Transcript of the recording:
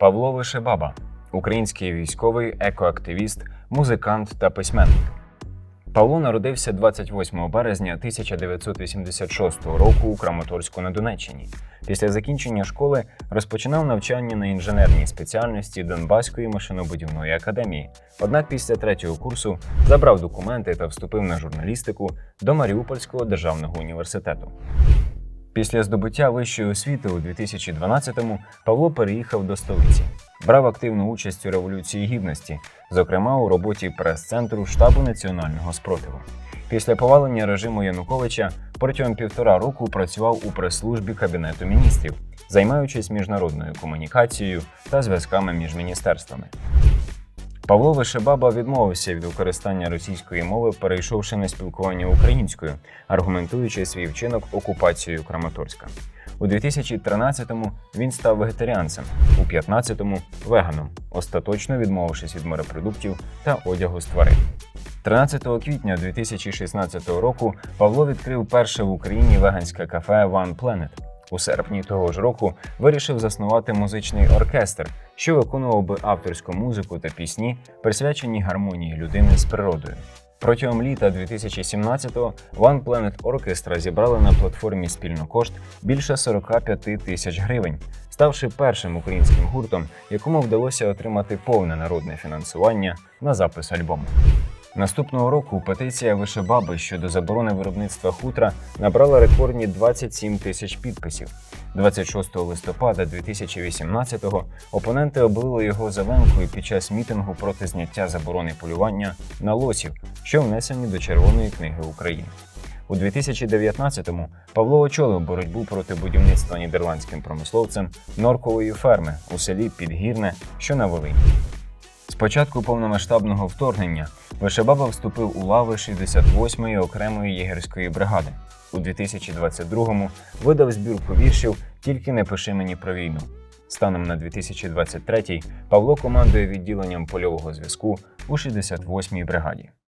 Павло Вишебаба, український військовий екоактивіст, музикант та письменник. Павло народився 28 березня 1986 року у Краматорську на Донеччині. Після закінчення школи розпочинав навчання на інженерній спеціальності Донбаської машинобудівної академії. Однак після третього курсу забрав документи та вступив на журналістику до Маріупольського державного університету. Після здобуття вищої освіти у 2012-му Павло переїхав до столиці. Брав активну участь у революції гідності, зокрема у роботі прес-центру штабу національного спротиву. Після повалення режиму Януковича протягом півтора року працював у прес-службі Кабінету міністрів, займаючись міжнародною комунікацією та зв'язками між міністерствами. Павло Вишебаба відмовився від використання російської мови, перейшовши на спілкування українською, аргументуючи свій вчинок окупацією Краматорська. У 2013-му він став вегетаріанцем, у 2015-му веганом, остаточно відмовившись від морепродуктів та одягу з тварин. 13 квітня 2016 року Павло відкрив перше в Україні веганське кафе One Planet. У серпні того ж року вирішив заснувати музичний оркестр, що виконував би авторську музику та пісні, присвячені гармонії людини з природою. Протягом літа 2017-го One Planet Orchestra зібрали на платформі спільно кошт більше 45 тисяч гривень, ставши першим українським гуртом, якому вдалося отримати повне народне фінансування на запис альбому. Наступного року петиція Вишебаби щодо заборони виробництва хутра набрала рекордні 27 тисяч підписів. 26 листопада 2018-го опоненти облили його зеленкою під час мітингу проти зняття заборони полювання на лосів, що внесені до Червоної книги України. У 2019-му Павло очолив боротьбу проти будівництва нідерландським промисловцем норкової ферми у селі Підгірне, що на Волині. Початку повномасштабного вторгнення Вишебаба вступив у лави 68-ї окремої єгерської бригади. У 2022-му видав збірку віршів Тільки не пиши мені про війну. Станом на 2023-й Павло командує відділенням польового зв'язку у 68-й бригаді.